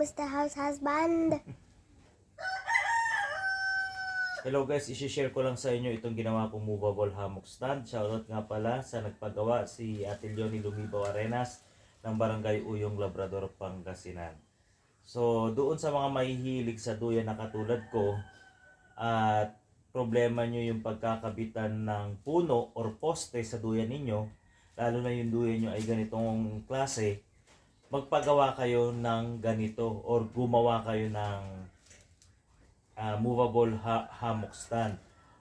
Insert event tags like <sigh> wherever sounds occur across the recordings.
Mr. House Husband. Hello guys, isi-share ko lang sa inyo itong ginawa kong movable hammock stand. Shoutout nga pala sa nagpagawa si Ate Leonie Lumibaw Arenas ng Barangay Uyong Labrador, Pangasinan. So, doon sa mga mahihilig sa duyan na katulad ko at problema nyo yung pagkakabitan ng puno or poste sa duyan ninyo, lalo na yung duyan nyo ay ganitong klase, magpagawa kayo ng ganito or gumawa kayo ng ah, movable ha- hammock stand.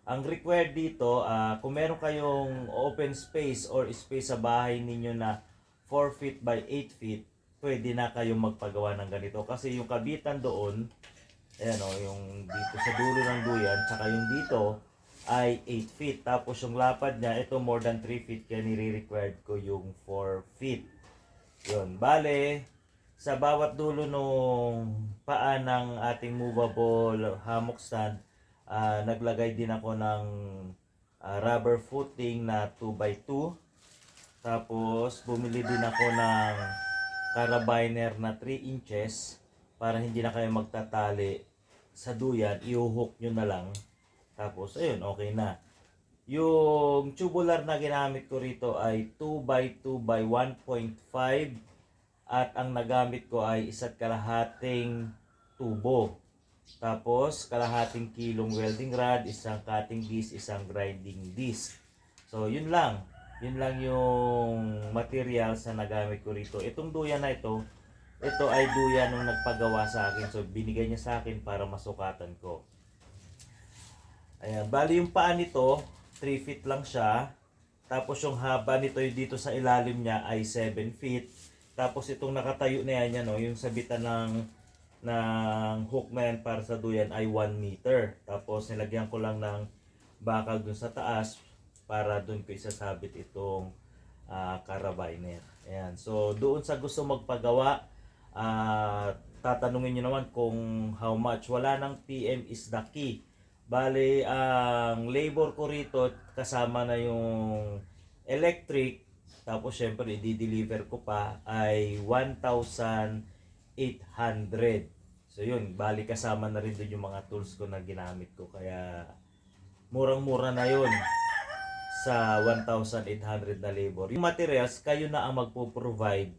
Ang required dito, ah, kung meron kayong open space or space sa bahay ninyo na 4 feet by 8 feet, pwede na kayong magpagawa ng ganito. Kasi yung kabitan doon, ayan o, yung dito sa dulo ng duyan, tsaka yung dito, ay 8 feet. Tapos yung lapad niya, ito more than 3 feet, kaya nire-required ko yung 4 feet. Yun, bale, sa bawat dulo nung paa ng ating movable hammock stand, ah, naglagay din ako ng ah, rubber footing na 2x2. Tapos, bumili din ako ng carabiner na 3 inches para hindi na kayo magtatali sa duyan, iuhook nyo na lang. Tapos, ayun, okay na. Yung tubular na ginamit ko rito ay 2x2 by 1.5 at ang nagamit ko ay isa't kalahating tubo. Tapos, kalahating kilong welding rod, isang cutting disc, isang grinding disc. So, yun lang. Yun lang yung materials na nagamit ko rito. Itong duyan na ito, ito ay duyan nung nagpagawa sa akin. So, binigay niya sa akin para masukatan ko. Ayan, bali yung paa nito, 3 feet lang siya. Tapos yung haba nito yung dito sa ilalim niya ay 7 feet. Tapos itong nakatayo na yan, yan no, yung sabitan ng ng hook na yan para sa duyan ay 1 meter. Tapos nilagyan ko lang ng bakal dun sa taas para dun ko isasabit itong ah, carabiner. Ayan. So doon sa gusto magpagawa, ah, tatanungin nyo naman kung how much. Wala ng PM is the key. Bale, ang labor ko rito kasama na yung electric tapos syempre i-deliver ko pa ay 1,800. So yun, bali kasama na rin doon yung mga tools ko na ginamit ko kaya murang-mura na yun sa 1,800 na labor. Yung materials, kayo na ang magpo-provide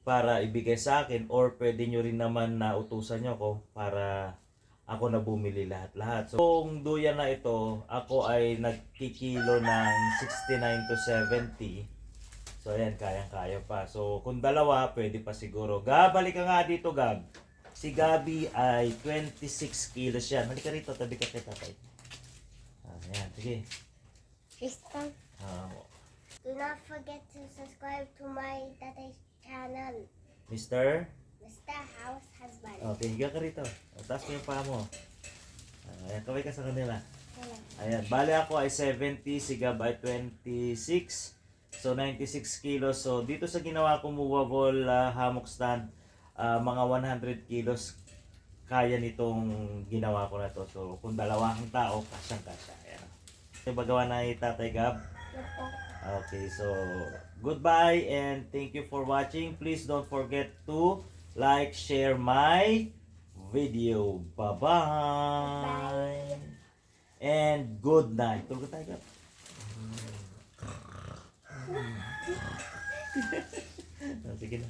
para ibigay sa akin or pwede nyo rin naman na utusan nyo ako para ako na bumili lahat-lahat. So, kung duyan na ito, ako ay nagkikilo ng 69 to 70. So, ayan, kayang-kaya pa. So, kung dalawa, pwede pa siguro. Gab, balik ka nga dito, Gab. Si Gabi ay 26 kilos yan. Halika rito, tabi ka kay tatay. Ayan, sige. Sister, Ah, do not forget to subscribe to my daddy's channel, Mister? Mr. Husband. Okay, higa ka rito. O, taas mo yung paa mo. Ayan, kaway ka sa kanila. Ayan, bali ako ay 70, si Gab ay 26. So, 96 kilos. So, dito sa ginawa ko movable ah, hammock stand, ah, mga 100 kilos kaya nitong ginawa ko na to. So, kung dalawang tao, kasyang kasya. Ayan. Yung bagawa na ni Tatay Gab. Okay, so goodbye and thank you for watching. Please don't forget to like, share my video. Bye-bye. And good night. Tulog tayo, Gab. <laughs> Oh, Sige na.